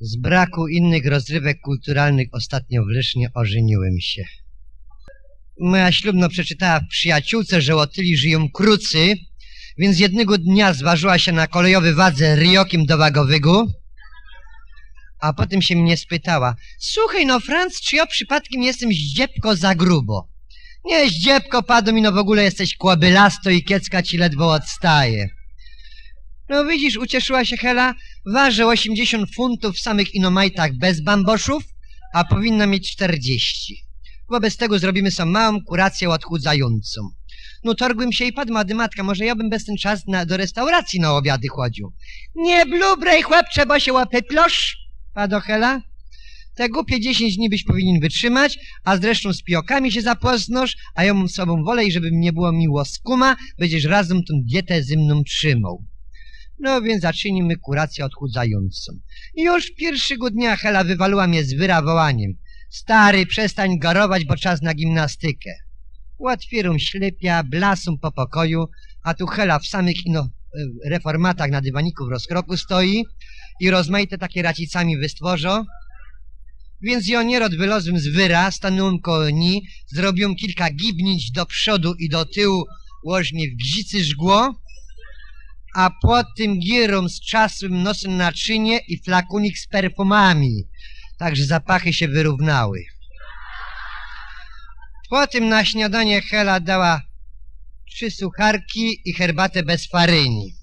Z braku innych rozrywek kulturalnych ostatnio w Lesznie ożeniłem się. Moja ślubno przeczytała w przyjaciółce, że otyli żyją krucy, więc jednego dnia zważyła się na kolejowy wadze riokiem do wagowego, a potem się mnie spytała, słuchaj no Franc, czy ja przypadkiem jestem zdziepko za grubo? Nie, zdziepko, padło mi, no w ogóle jesteś kłabylasto i kiecka ci ledwo odstaje. No widzisz, ucieszyła się Hela, waży 80 funtów w samych inomajtach bez bamboszów, a powinna mieć 40. Wobec tego zrobimy sobie małą kurację odchudzającą. No torgłem się i padła dymatka, może ja bym bez ten czas na, do restauracji na obiady chodził. Nie blubrej, chłopcze, bo się łapy plosz, padła Hela. Te głupie 10 dni byś powinien wytrzymać, a zresztą z piokami się zapoznasz, a ja mam sobą wolę i żeby mnie było miło skuma, będziesz razem tą dietę ze mną trzymał. No więc zacznijmy kurację odchudzającą. Już pierwszego dnia Hela wywaliła mnie z wyra wołaniem. Stary, przestań garować, bo czas na gimnastykę. Łatwierą ślepia, blasą po pokoju, a tu Hela w samych ino e, reformatach na dywaniku w rozkroku stoi i rozmaite takie racicami wystworzo. Więc ja nierod wylozłem z wyra, stanąłem koło ni, zrobiłem kilka gibnić do przodu i do tyłu, łożnie w gzicy żgło, a potem gierą z czasem nosem naczynie i flakunik z perfumami, także zapachy się wyrównały. Potem na śniadanie Hela dała trzy sucharki i herbatę bez faryni.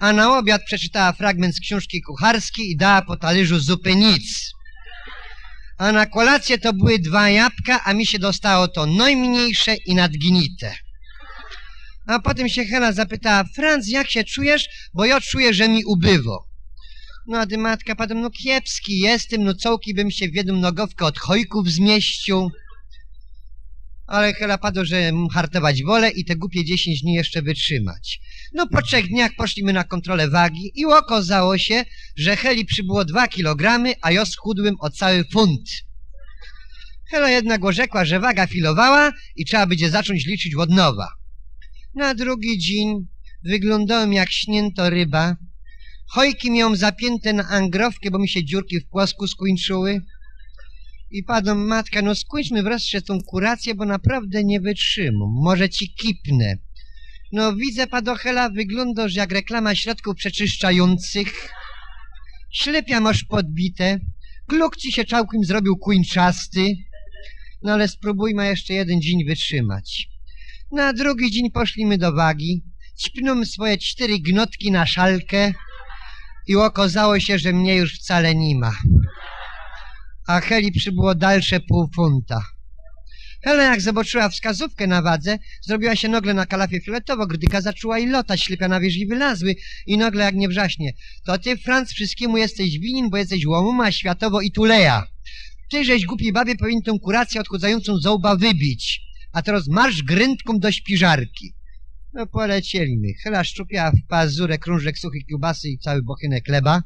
A na obiad przeczytała fragment z książki kucharskiej i dała po talerzu zupy nic. A na kolację to były dwa jabłka, a mi się dostało to najmniejsze i nadgnite. A potem się Hela zapytała, Franz, jak się czujesz? Bo ja czuję, że mi ubywo. No a ty matka padła, no kiepski jestem, no cołki bym się w jedną nogowkę od chojków zmieścił. Ale Hela padło, że hartować wolę i te głupie 10 dni jeszcze wytrzymać. No po trzech dniach poszliśmy na kontrolę wagi i okazało się, że Heli przybyło 2 kilogramy, a ja schudłem o cały funt. Hela jednak orzekła, że waga filowała i trzeba będzie zacząć liczyć od nowa. Na drugi dzień wyglądałem jak śnięto ryba. Chojki miałem zapięte na angrowkę, bo mi się dziurki w płasku skończyły. I padł matka, no skończmy wreszcie tą kurację, bo naprawdę nie wytrzymam. Może ci kipnę. No widzę, padochela, wyglądasz jak reklama środków przeczyszczających. Ślepia masz podbite. Kluk ci się czałkiem zrobił kłyńczasty. No ale spróbujmy jeszcze jeden dzień wytrzymać. Na drugi dzień poszliśmy do wagi. Ćpnąłem swoje cztery gnotki na szalkę i okazało się, że mnie już wcale nie ma. A Heli przybyło dalsze pół funta. Hela jak zobaczyła wskazówkę na wadze, zrobiła się nagle na kalafie fioletowo, grydyka zaczęła i lota, ślepia na wierzch i wylazły i nagle jak nie wrzaśnie. To ty, Franc, wszystkiemu jesteś winien, bo jesteś łomuma, światowo i tuleja. Ty, żeś głupi babie powinien tę kurację odchudzającą z wybić. A teraz marsz grędką do śpiżarki. No polecieliśmy. Hela szczupiała w pazurę krążek suchej kiełbasy i cały bochenek chleba,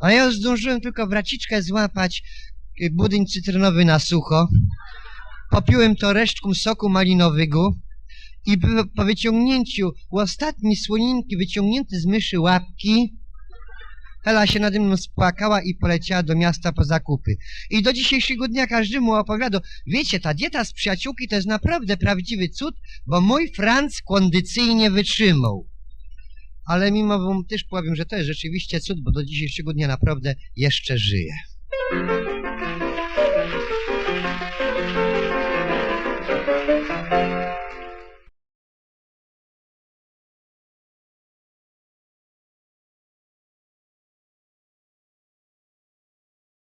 a ja zdążyłem tylko wraciczkę złapać, y, budyń cytrynowy na sucho. Popiłem to resztką soku malinowego i po- wyciągnięciu u ostatniej słoninki wyciągnięte z myszy łapki Hela się nade mną spłakała i poleciała do miasta po zakupy. I do dzisiejszego dnia każdy mu opowiada, wiecie, ta dieta z przyjaciółki to jest naprawdę prawdziwy cud, bo mój Franc kondycyjnie wytrzymał. Ale mimo też powiem, że to jest rzeczywiście cud, bo do dzisiejszego dnia naprawdę jeszcze żyje.